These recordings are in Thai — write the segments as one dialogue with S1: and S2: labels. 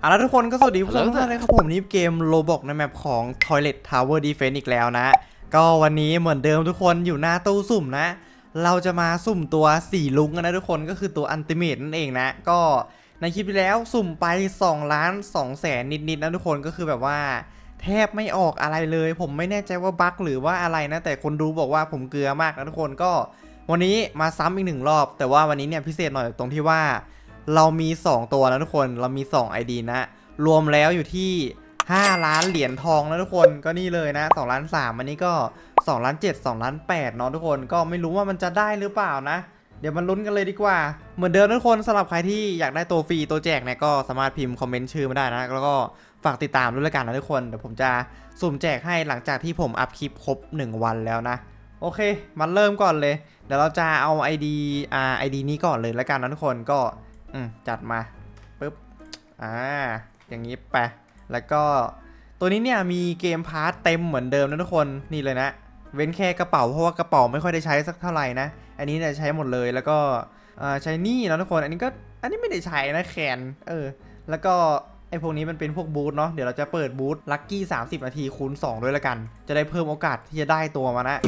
S1: เอาละทุกคนก็สวัสดีผู้ชมทุกท่านเลยครับผมนี่เกมโลบอกในแมปของ Toilet Tower Defense อีกแล้วนะ ก็วันนี้เหมือนเดิมทุกคนอยู่หน้าตู้สุ่มนะ เราจะมาสุ่มตัวสี่ลุงกันนะทุกคนก็คือตัวอันติเมตนั่นเองนะ ก็ในคลิปที่แล้วสุ่มไป2ล้าน2แสนนิดๆนะทุกคนก็คือแบบว่า แทบไม่ออกอะไรเลย ผมไม่แน่ใจว่าบั๊กหรือว่าอะไรนะแต่คนดูบอกว่าผมเกลือมากนะทุกคนก็ วันนี้มาซ้ำอีกหนึ่งรอบ แต่ว่าวันนี้เนี่ยพิเศษหน่อยตรงที่ว่า เรามี 2 ตัวนะทุกคนเรามี 2 ID นะ รวมแล้วอยู่ที่ 5 ล้านเหรียญทองนะทุกคนก็นี่เลยนะ2ล้าน3อันนี้ก็2ล้าน7 2ล้าน8เนาะทุกคนก็ไม่รู้ว่ามันจะได้หรือเปล่านะ เดี๋ยวมันลุ้นกันเลยดีกว่า เหมือนเดิมทุกคนสำหรับใครที่อยากได้ตัวฟรีตัวแจกเนี่ยก็สามารถพิมพ์คอมเมนต์ชื่อมาได้นะแล้วก็ฝากติดตามด้วยละกันนะทุกคนเดี๋ยวผมจะสุ่มแจกให้หลังจากที่ผมอัพคลิปครบ 1 วันแล้วนะโอเคมาเริ่มก่อนเลย เดี๋ยวเราจะเอา ID อ่า ID นี้ก่อนเลยละกันนะทุกคนก็ อืมจัดมาปึ๊บอ่าอย่างนี้ไปแล้วก็ตัวนี้เนี่ยมีเกมพาร์ทเต็มเหมือนเดิมนะทุกคนนี่เลยนะ เว้นแค่กระเป๋าเพราะว่ากระเป๋าไม่ค่อยได้ใช้สักเท่าไหร่นะ อันนี้เนี่ยใช้หมดเลยแล้วก็ใช้นี่นะทุกคน อันนี้ก็อันนี้ไม่ได้ใช้นะแคนเออแล้วก็ไอพวกนี้มันเป็นพวกบูธเนาะเดี๋ยวเราจะเปิดบูธลัคกี้30 นาทีคูณ2ด้วยละกัน จะได้เพิ่มโอกาสที่จะได้ตัวมานะ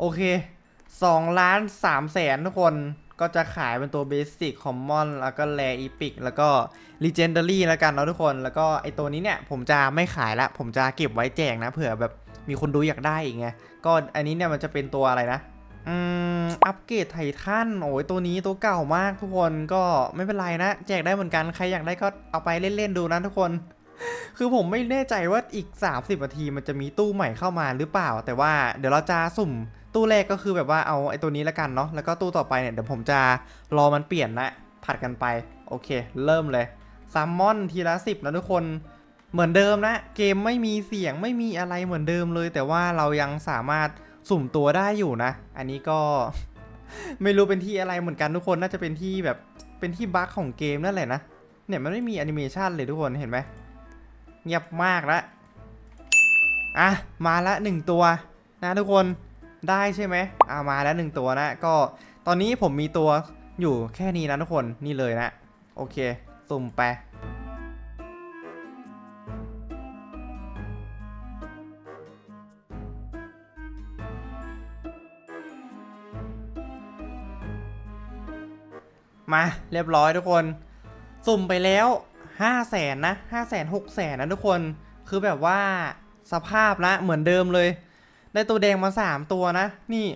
S1: โอเค2ล้าน3แสนทุกคน ก็จะขายเป็นตัวเบสิกคอมมอนแล้วก็แรอีพิกแล้วก็ Legendary แล้วกันเนาะทุกคน แล้วก็ไอตัวนี้เนี่ยผมจะไม่ขายละ ผมจะเก็บไว้แจกนะ เผื่อแบบมีคนดูอยากได้อีกไง ก็อันนี้เนี่ยมันจะเป็นตัวอะไรนะอืมอัปเกรดไททันโอ้ยตัวนี้ตัวเก่ามากทุกคนก็ไม่เป็นไรนะ แจกได้เหมือนกันใครอยากได้ก็เอาไปเล่นๆดูนะทุกคน คือผมไม่แน่ใจว่าอีก 30นาทีมันจะมีตู้ใหม่เข้ามาหรือเปล่า แต่ว่าเดี๋ยวเราจะสุ่มตู้แรกก็คือแบบว่าเอาไอ้ตัวนี้ละกันเนาะแล้วก็ตู้ต่อไปเนี่ยเดี๋ยวผมจะรอมันเปลี่ยนนะผัดกันไปโอเค เริ่มเลยซัมมอนทีละสิบนะทุกคนเหมือนเดิมนะ เกมไม่มีเสียงไม่มีอะไรเหมือนเดิมเลย แต่ว่าเรายังสามารถสุ่มตัวได้อยู่นะ อันนี้ก็ ไม่รู้เป็นที่อะไรเหมือนกันทุกคนน่าจะเป็นที่แบบเป็นที่บั๊กของเกมนั่นแหละนะเนี่ยมันไม่มีแอนิเมชันเลยทุกคนเห็นไหม เงียบมากละอะมาละหนึ่งตัวนะทุกคนได้ใช่ไหมอ่ามาแล้วหนึ่งตัวนะ ก็ตอนนี้ผมมีตัวอยู่แค่นี้นะทุกคนนี่เลยนะ โอเคสุ่มไปมาเรียบร้อยทุกคน สุ่มไปแล้ว 5 0 0แสนนะ5 0 0แสน6แสนนะทุกคน คือแบบว่าสภาพนะเหมือนเดิมเลย ได้ตัวแดงมา3ตัวนะ นี่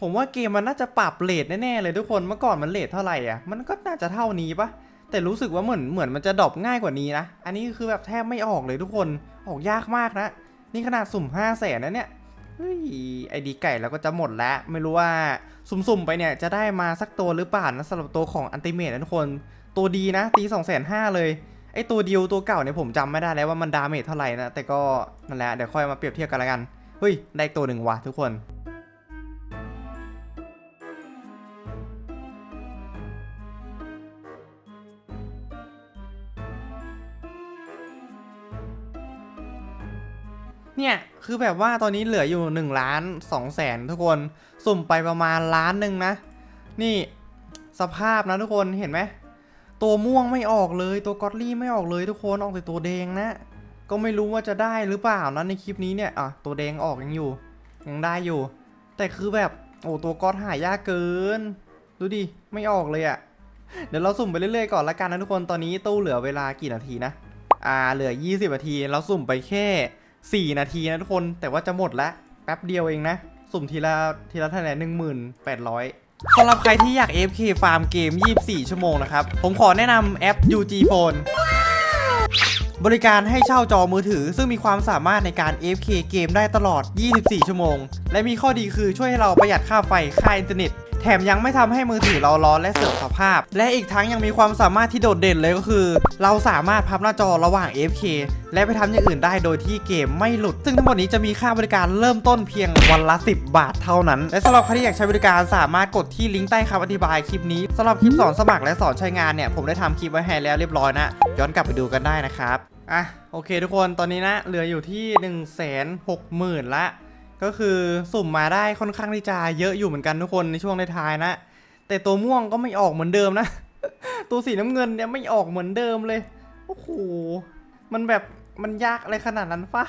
S1: ผมว่าเกมมันน่าจะปรับเลทแน่ๆเลยทุกคน เมื่อก่อนมันเลทเท่าไหร่อะ มันก็น่าจะเท่านี้ปะแต่รู้สึกว่าเหมือนเหมือนมันจะดรอปง่ายกว่านี้นะ อันนี้คือแบบแทบไม่ออกเลยทุกคน ออกยากมากนะ นี่ขนาดสุ่ม5 0 0แสนนะเนี่ยเฮ้ยไอดีไก่แล้วก็จะหมดแล้ว ไม่รู้ว่าสุ่มๆไปเนี่ยจะได้มาสักตัวหรือเปล่านะสำหรับตัวของอันติเมตนะทุกคน ตัวดีนะตี2องแสนห้าเลย ไอตัวเดียวตัวเก่าเนี่ยผมจำไม่ได้แล้วว่ามันดาเมจเท่าไหร่นะ แต่ก็นั่นแหละเดี๋ยวค่อยมาเปรียบเทียบกันละกัน เฮ้ย ได้ตัวหนึ่งว่ะทุกคนเนี่ย คือแบบว่าตอนนี้เหลืออยู่1ล้าน2แสนทุกคน สุ่มไปประมาณล้านหนึ่งนะ นี่สภาพนะทุกคนเห็นไหม ตัวม่วงไม่ออกเลย ตัวกอตลี่ไม่ออกเลยทุกคนออกแต่ตัวแดงนะ ก็ไม่รู้ว่าจะได้หรือเปล่านะในคลิปนี้เนี่ยอะตัวแดงออกยังอยู่ ยังได้อยู่ แต่คือแบบโอ้ตัวกอตหายากเกิน ดูดิไม่ออกเลยอะ่ะเดี๋ยวเราสุ่มไปเรื่อยๆก่อนละกันนะทุกคนตอนนี้ตู้เหลือเวลากี่นาทีนะอ่าเหลือ 20 นาที เราสุ่มไปแค่ 4 นาทีนะทุกคนแต่ว่าจะหมดละแป๊บเดียวเองนะ สุ่มทีละทีละเท่าไหร่หนึ่งหมื่นแปดร้อย สำหรับใครที่อยาก AFK ฟาร์มเกม 24 ชั่วโมงนะครับ ผมขอแนะนำแอป UG Phone บริการให้เช่าจอมือถือ ซึ่งมีความสามารถในการ AFK เกมได้ตลอด 24 ชั่วโมง และมีข้อดีคือช่วยให้เราประหยัดค่าไฟ ค่าอินเทอร์เน็ต แถมยังไม่ทำให้มือถือเราร้อนและเสื่อมสภาพ และอีกทั้งยังมีความสามารถที่โดดเด่นเลยก็คือ เราสามารถพับหน้าจอระหว่าง F K และไปทำอย่างอื่นได้โดยที่เกมไม่หลุด ซึ่งทั้งหมดนี้จะมีค่าบริการเริ่มต้นเพียงวันละ 10 บาทเท่านั้น และสำหรับใครที่อยากใช้บริการสามารถกดที่ลิงก์ใต้คำอธิบายคลิปนี้สำหรับคลิปสอนสมัครและสอนใช้งานเนี่ยผมได้ทำคลิปไว้ให้แล้วเรียบร้อยนะ ย้อนกลับไปดูกันได้นะครับอะโอเค ทุกคนตอนนี้นะเหลืออยู่ที่ 1 6 0 0 0 0ละ ก็คือสุ่มมาได้ค่อนข้างที่จะเยอะอยู่เหมือนกันทุกคนในช่วงในท้ายนะ แต่ตัวม่วงก็ไม่ออกเหมือนเดิมนะ ตัวสีน้ำเงินเนี่ยไม่ออกเหมือนเดิมเลยโอ้โหมันแบบมันยากอะไรขนาดนั้นฟะ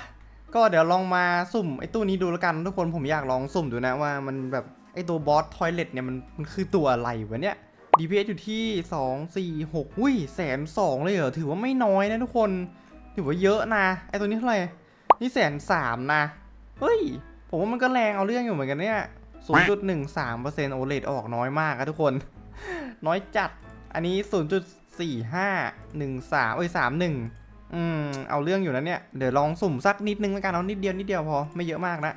S1: ก็เดี๋ยวลองมาสุ่มไอ้ตู้นี้ดูแล้วกันทุกคนผมอยากลองสุ่มดูนะว่ามันแบบไอ้ตัวบอสทอยเลตเนี่ยมันมันคือตัวอะไรวะเนี่ย DPS อยู่ที่ 2 4 6อุ้ยแสนสองเลยเหรอถือว่าไม่น้อยนะทุกคน ถือว่าเยอะนะไอ้ตัวนี้เท่าไหร่นี่แสนสามนะ เฮ้ย ผมว่ามันก็แรงเอาเรื่องอยู่เหมือนกันเนี่ย 0.13%โอเลดออกน้อยมากอะทุกคน น้อยจัด อันนี้ 0.4513 เอ้ย 31 อืม เอาเรื่องอยู่นะเนี่ย เดี๋ยวลองสุ่มสักนิดนึงแล้วกันเอานิดเดียวนิดเดียวพอ ไม่เยอะมากนะ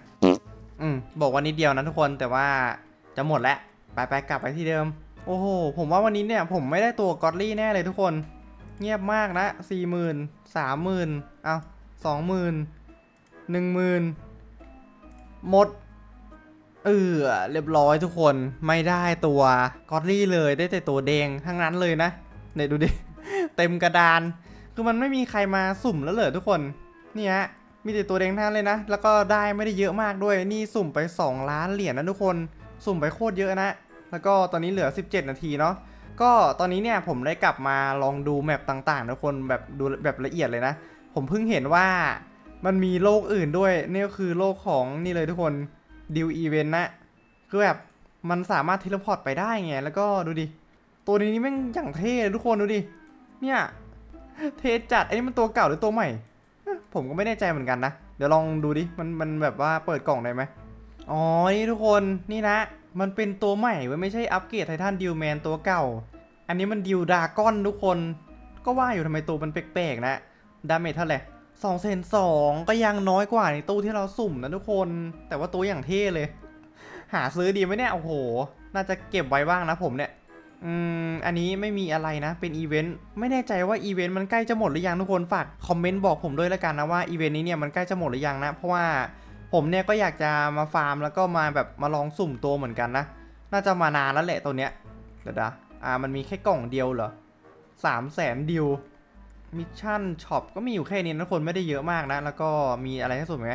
S1: อืม บอกว่านิดเดียวนะทุกคน แต่ว่าจะหมดแล้ว ไปไปกลับไปที่เดิม โอ้โห ผมว่าวันนี้เนี่ยผมไม่ได้ตัวกอดลี่แน่เลยทุกคน เงียบมากนะสี่หมื่นสามหมื่นเอาสอง หมด เออเรียบร้อยทุกคนไม่ได้ตัวกอดลี่เลยได้แต่ตัวแดงทั้งนั้นเลยนะเนี่ยดูดิ เต็มกระดาน คือมันไม่มีใครมาสุ่มแล้วเหรอทุกคนนี่ฮะมีแต่ตัวแดงทั้งเลยนะ แล้วก็ได้ไม่ได้เยอะมากด้วยนี่สุ่มไป 2 ล้านเหรียญนะทุกคนสุ่มไปโคตรเยอะนะ แล้วก็ตอนนี้เหลือ 17 นาทีเนาะก็ตอนนี้เนี่ยผมได้กลับมาลองดูแมปต่างๆ ทุกคนแบบดูแบบละเอียดเลยนะ ผมเพิ่งเห็นว่า มันมีโลกอื่นด้วยนี่ก็คือโลกของนี่เลยทุกคนดิวอีเวนต์นะคือแบบมันสามารถเทเลพอร์ตไปได้ไงแล้วก็ดูดิตัวนี้นี่แม่งอย่างเท่เลยทุกคนดูดิเนี่ยเทจัดไอ้นี่มันตัวเก่าหรือตัวใหม่ ผมก็ไม่แน่ใจเหมือนกันนะ เดี๋ยวลองดูดิมันมันแบบว่าเปิดกล่องได้ไหมอ๋อนี่ทุกคนนี่นะ มันเป็นตัวใหม่ไม่ใช่อัปเกรดไททันดิวแมนตัวเก่า อันนี้มันดิวดากอนทุกคน ก็ว่าอยู่ทำไมตัวมันแปลกๆนะดาเมจเท่าไหร่ สองเซนสองก็ยังน้อยกว่าในตู้ที่เราสุ่มนะทุกคน แต่ว่าตัวอย่างเท่เลย หาซื้อดีไหมเนี่ย โอ้โห น่าจะเก็บไว้บ้างนะผมเนี่ย อืม อันนี้ไม่มีอะไรนะ เป็นอีเวนต์ ไม่แน่ใจว่าอีเวนต์มันใกล้จะหมดหรือยังทุกคน ฝากคอมเมนต์บอกผมด้วยล้วกันนะว่าอีเวนต์นี้เนี่ยมันใกล้จะหมดหรือยังนะ เพราะว่าผมเนี่ยก็อยากจะมาฟาร์มแล้วก็มาแบบมาลองสุ่มตัวเหมือนกันนะ น่าจะมานานแล้วแหละตัวเนี้ยเดี๋ยวนะอ่า มันมีแค่กล่องเดียวเหรอสามแสนดิว มิชชั่นช็อปก็มีอยู่แค่นี้นะทุกคนไม่ได้เยอะมากนะ แล้วก็มีอะไรให้สุ่มไหม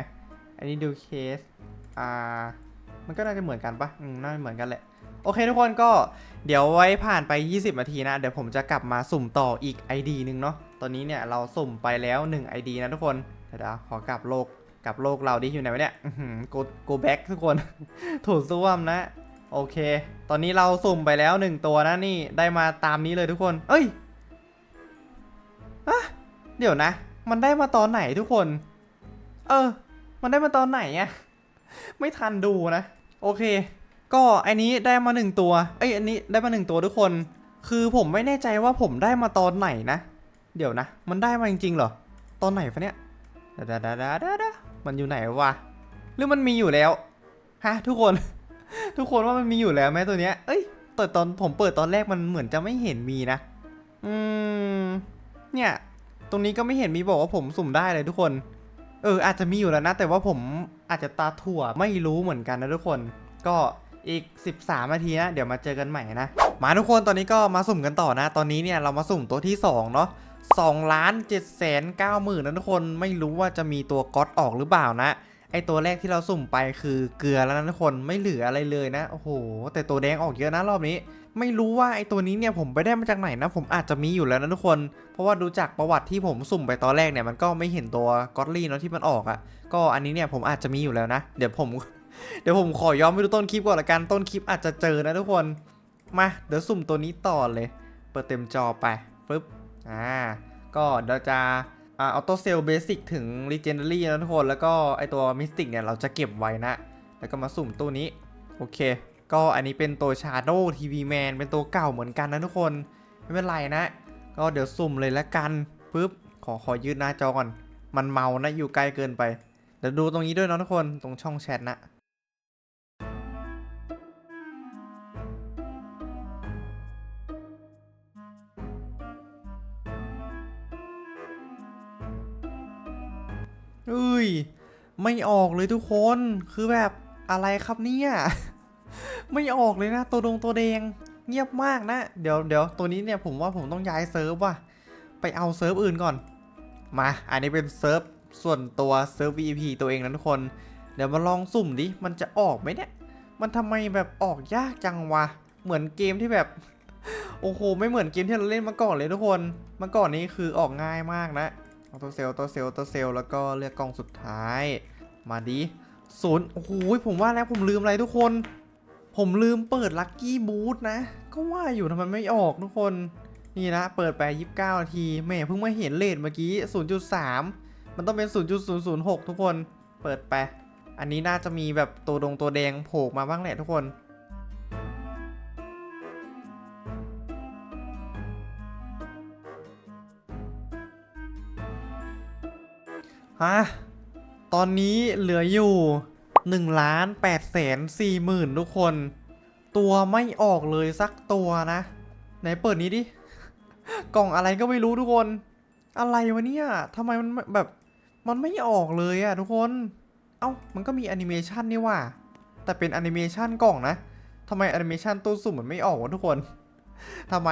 S1: อันนี้ดูเคสอ่ามันก็น่าจะเหมือนกันปะอืมน่าจะเหมือนกันแหละ โอเคทุกคนก็เดี๋ยวไว้ผ่านไป 20 นาทีนะ เดี๋ยวผมจะกลับมาสุ่มต่ออีก ID หนึ่งเนาะ ตอนนี้เนี่ยเราสุ่มไปแล้ว 1 ID นะทุกคน เดี๋ยวขอกลับโลกกลับโลกเราดิอยู่ไหนวะเนี่ยอื้อหือ go back ทุกคน ถูกซ่วมนะ โอเค ตอนนี้เราสุ่มไปแล้ว 1 ตัวนะนี่ได้มาตามนี้เลยทุกคน เอ้ย อะเดี๋ยวนะ มันได้มาตอนไหนทุกคน เออ มันได้มาตอนไหนอะไม่ทันดูนะ โอเค ก็อันนี้ได้มาหนึ่งตัว เอ้ย อันนี้ได้มาหนึ่งตัวทุกคน คือผมไม่แน่ใจว่าผมได้มาตอนไหนนะ เดี๋ยวนะ มันได้มาจริงๆเหรอ ตอนไหนฟะเนี่ยดาดาดาดาดามันอยู่ไหนวะ หรือมันมีอยู่แล้ว ฮะ ทุกคน ทุกคนว่ามันมีอยู่แล้วไหมตัวเนี้ย เอ้ยแต่ตอนผมเปิดตอนแรกมันเหมือนจะไม่เห็นมีนะ อืม เนี่ย ตรงนี้ก็ไม่เห็นมีบอกว่าผมสุ่มได้เลยทุกคน เออ อาจจะมีอยู่แล้วนะ แต่ว่าผมอาจจะตาถั่วไม่รู้เหมือนกันนะทุกคน ก็อีก 13 นาทีนะ เดี๋ยวมาเจอกันใหม่นะ มาทุกคนตอนนี้ก็มาสุ่มกันต่อนะ ตอนนี้เนี่ยเรามาสุ่มตัวที่ 2 เนาะ2ล้าน7แสน9หมื่นนะทุกคนไม่รู้ว่าจะมีตัวก๊อตออกหรือเปล่านะไอตัวแรกที่เราสุ่มไปคือเกลือแล้วนะทุกคนไม่เหลืออะไรเลยนะ โอ้โห แต่ตัวแดงออกเยอะนะรอบนี้ ไม่รู้ว่าไอตัวนี้เนี่ยผมไปได้มาจากไหนนะ ผมอาจจะมีอยู่แล้วนะทุกคน เพราะว่าดูจากประวัติที่ผมสุ่มไปตอนแรกเนี่ยมันก็ไม่เห็นตัวก็อตลี่เนาะที่มันออกอะ่ะ ก็อันนี้เนี่ยผมอาจจะมีอยู่แล้วนะ เดี๋ยวผม เดี๋ยวผมขอย้อนไปดูต้นคลิปก่อนละกันต้นคลิปอาจจะเจอนะทุกคน มาเดี๋ยวสุ่มตัวนี้ต่อเลย เปิดเต็มจอไปปึ๊บอ่าก็เดี๋ยวจะอ่าออโต้เซลเบสิกถึง Legendary นะทุกคน แล้วก็ไอตัวมิสติกเนี่ยเราจะเก็บไว้นะ แล้วก็มาสุ่มตัวนี้ โอเค ก็อันนี้เป็นตัว Shadow TV Man เป็นตัวเก่าเหมือนกันนะทุกคน ไม่เป็นไรนะ ก็เดี๋ยวสุ่มเลยละกันปึ๊บขอขอยืดหน้าจอก่อน มันเมานะอยู่ไกลเกินไป เดี๋ยวดูตรงนี้ด้วยนะทุกคนตรงช่องแชทนะเอ้ย ไม่ออกเลยทุกคน คือแบบอะไรครับเนี่ย ไม่ออกเลยนะ ตัวดงตัวแดงเงียบมากนะ เดี๋ยวเดี๋ยวตัวนี้เนี่ยผมว่าผมต้องย้ายเซิร์ฟว่ะไปเอาเซิร์ฟอื่นก่อน มา อันนี้เป็นเซิร์ฟส่วนตัวเซิร์ฟ VP ตัวเองนะทุกคน เดี๋ยวมาลองสุ่มดิ มันจะออกไหมเนี่ย มันทำไมแบบออกยากจังวะ เหมือนเกมที่แบบ โอ้โห ไม่เหมือนเกมที่เราเล่นมาก่อนเลยทุกคนเมื่อก่อนนี้คือออกง่ายมากนะออโตเซลตัวเซลตัวเซลแล้วก็เลือกกล่องสุดท้าย มาดิศูนย์โอ้โห ผมว่าแล้วผมลืมอะไรทุกคน ผมลืมเปิดลัคกี้บูธนะ ก็ว่าอยู่ทำไมไม่ออกทุกคน นี่นะ เปิดไป 29 นาทีแหม่เพิ่งมาเห็นเลทเมื่อกี้ 0.3 มันต้องเป็น 0.006 ทุกคน เปิดไป อันนี้น่าจะมีแบบตัวดงตัวแดงโผล่มาบ้างแหละทุกคนฮะตอนนี้เหลืออยู่ 1ล้าน8แสน4หมื่นทุกคน ตัวไม่ออกเลยสักตัวนะ ไหนเปิดนี้ดิ กล่องอะไรก็ไม่รู้ทุกคน อะไรวะเนี่ยทำไมมันแบบมันไม่ออกเลยอะทุกคน เอ้ามันก็มีแอนิเมชันนี่ว่า แต่เป็นแอนิเมชันกล่องนะทำไมแอนิเมชันตู้สุ่มมันไม่ออกวะทุกคนทำไม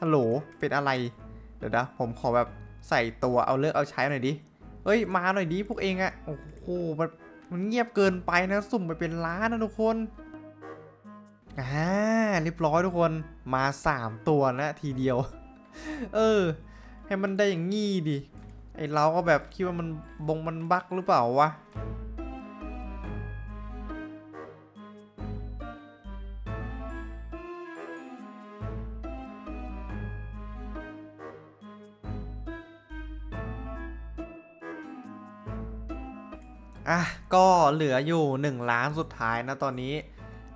S1: ฮัลโหลเป็นอะไร เดี๋ยวนะผมขอแบบใส่ตัวเอาเลือกเอาใช้หน่อยดิเฮ้ย มาหน่อยดิพวกเองอะโอ้โหมัน มันเงียบเกินไปนะสุ่มไปเป็นล้านนะทุกคนอ่าเรียบร้อยทุกคนมาสามตัวนะทีเดียว เออ ให้มันได้อย่างงี้ดิไอเราก็แบบคิดว่ามันบงมันบักหรือเปล่าวะ อะก็เหลืออยู่ 1 ล้านสุดท้ายนะตอนนี้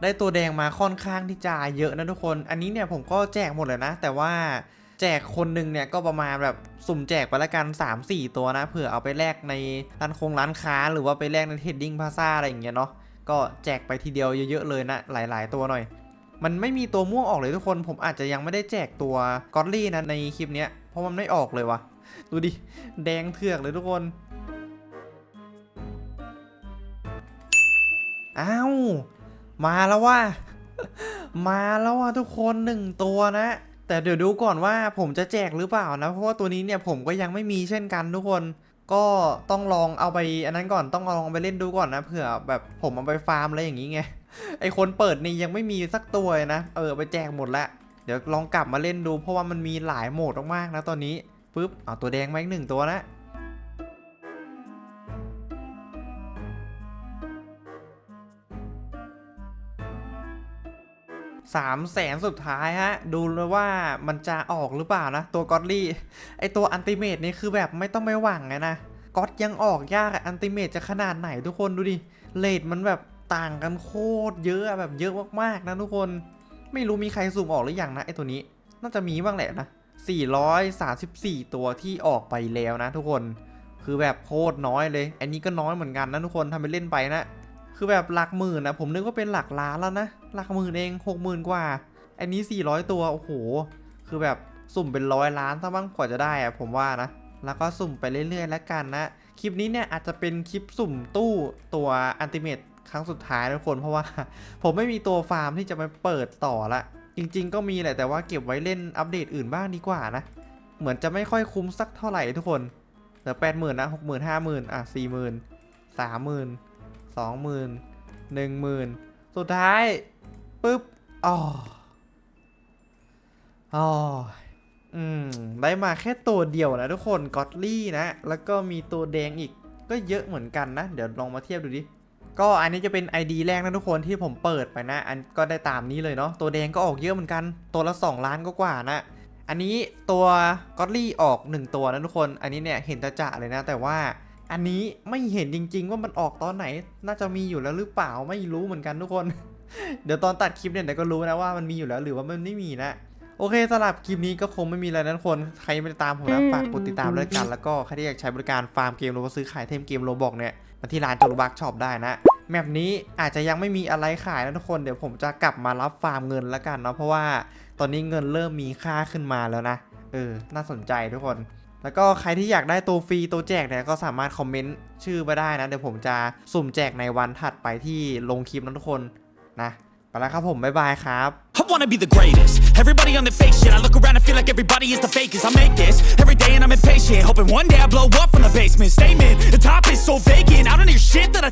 S1: ได้ตัวแดงมาค่อนข้างที่จะเยอะนะทุกคน อันนี้เนี่ยผมก็แจกหมดเลยนะ แต่ว่าแจกคนหนึ่งเนี่ยก็ประมาณแบบสุ่มแจกไปละกัน 3-4 ตัวนะเผื่อเอาไปแลกในร้านคงร้านค้า หรือว่าไปแลกในเทรดดิ้งพาซ่าอะไรอย่างเงี้ยเนาะก็แจกไปทีเดียวเยอะๆเลยนะ หลาย ๆ ตัวหน่อย มันไม่มีตัวม่วงออกเลยทุกคน ผมอาจจะยังไม่ได้แจกตัวกอตลี่นะในคลิปเนี้ยเพราะมันไม่ออกเลยวะดูดิแดงเถือกเลยทุกคน อ้าวมาแล้วว่า มาแล้วว่าทุกคนหนึ่งตัวนะ แต่เดี๋ยวดูก่อนว่าผมจะแจกหรือเปล่านะ เพราะว่าตัวนี้เนี่ยผมก็ยังไม่มีเช่นกันทุกคน ก็ต้องลองเอาไปอันนั้นก่อนต้องลองไปเล่นดูก่อนนะเผื่อแบบผมเอาไปฟาร์มอะไรอย่างนี้ไงไอคนเปิดนี่ยังไม่มีสักตัวนะเออไปแจกหมดแล้วเดี๋ยวลองกลับมาเล่นดู เพราะว่ามันมีหลายโหมดมากๆนะตอนนี้ปุ๊บเอาตัวแดงมาอีกหนึ่งตัวนะ สามแสนสุดท้ายฮะ ดูเลยว่ามันจะออกหรือเปล่านะ ตัวก็อดลี่ ไอตัวอันติเมตนี่คือแบบไม่ต้องไปหวังไงนะก็อดยังออกยากอันติเมตจะขนาดไหนทุกคนดูดิเลทมันแบบต่างกันโคตรเยอะแบบเยอะมากๆนะทุกคนไม่รู้มีใครซูมออกหรือยังนะไอตัวนี้ น่าจะมีบ้างแหละนะ 434 ตัวที่ออกไปแล้วนะทุกคน คือแบบโคตรน้อยเลย อันนี้ก็น้อยเหมือนกันนะทุกคนทำไปเล่นไปนะ คือแบบหลักหมื่นนะผมนึกว่าเป็นหลักล้านแล้วนะหลักหมื่นเองหกหมื่นกว่า อันนี้ 400 ตัวโอ้โหคือแบบสุ่มเป็นร้อยล้านถ้าบ้างกว่าจะได้อะผมว่านะ แล้วก็สุ่มไปเรื่อยๆแล้วกันนะ คลิปนี้เนี่ยอาจจะเป็นคลิปสุ่มตู้ตัวอันติเมตครั้งสุดท้ายทุกคนเพราะว่า ผมไม่มีตัวฟาร์มที่จะมาเปิดต่อละจริง ๆ ก็มีแหละแต่ว่าเก็บไว้เล่นอัปเดตอื่นบ้างดีกว่านะ เหมือนจะไม่ค่อยคุ้มสักเท่าไหร่ทุกคนเหลือแปดหมื่นนะหกหมื่นห้าหมื่นอะสี่หมื่นสามหมื่น สองหมื่นหนึ่งหมื่นสุดท้ายปุ๊บอ๋ออ๋ออืม ได้มาแค่ตัวเดียวนะทุกคนก็อตลี่นะ แล้วก็มีตัวแดงอีกก็เยอะเหมือนกันนะ เดี๋ยวลองมาเทียบดูดิก็อันนี้จะเป็น ID แรกนะทุกคนที่ผมเปิดไปนะ อันก็ได้ตามนี้เลยเนาะตัวแดงก็ออกเยอะเหมือนกัน ตัวละ 2 ล้านก็กว่านะ อันนี้ตัวก็อตลี่ออก 1 ตัวนะทุกคน อันนี้เนี่ยเห็นจะจะเลยนะ แต่ว่า อันนี้ไม่เห็นจริง ๆ ว่ามันออกตอนไหน น่าจะมีอยู่แล้วหรือเปล่าไม่รู้เหมือนกันทุกคน เดี๋ยวตอนตัดคลิปเนี่ยเดี๋ยวก็รู้นะว่ามันมีอยู่แล้วหรือว่ามันไม่มีนะโอเคสำหรับคลิปนี้ก็คงไม่มีอะไรนะทุกคน ใครไม่ได้ตามผมนะฝากกดติดตามด้วยกัน แล้วก็ใครที่อยากใช้บริการฟาร์มเกมหรือว่าซื้อขายเทมเกมโรบอกเนี่ยมาที่ร้านโจลบักช็อปได้นะแมปนี้อาจจะยังไม่มีอะไรขายนะทุกคนเดี๋ยวผมจะกลับมารับฟาร์มเงินแล้วกันเนาะเพราะว่าตอนนี้เงินเริ่มมีค่าขึ้นมาแล้วนะเออน่าสนใจทุกคน แล้วก็ใครที่อยากได้ตัวฟรีตัวแจกเนี่ยก็สามารถคอมเมนต์ชื่อมาได้นะ เดี๋ยวผมจะสุ่มแจกในวันถัดไปที่ลงคลิปนะทุกคนนะไปแล้วครับผม บ๊ายบายครับ
S2: I wanna be the greatest. Everybody on the fake shit. I look around and feel like everybody is the fakest. I make this every day and I'm impatient. Hoping one day I blow up from the basement. Statement, the top is so vacant. I don't hear shit that I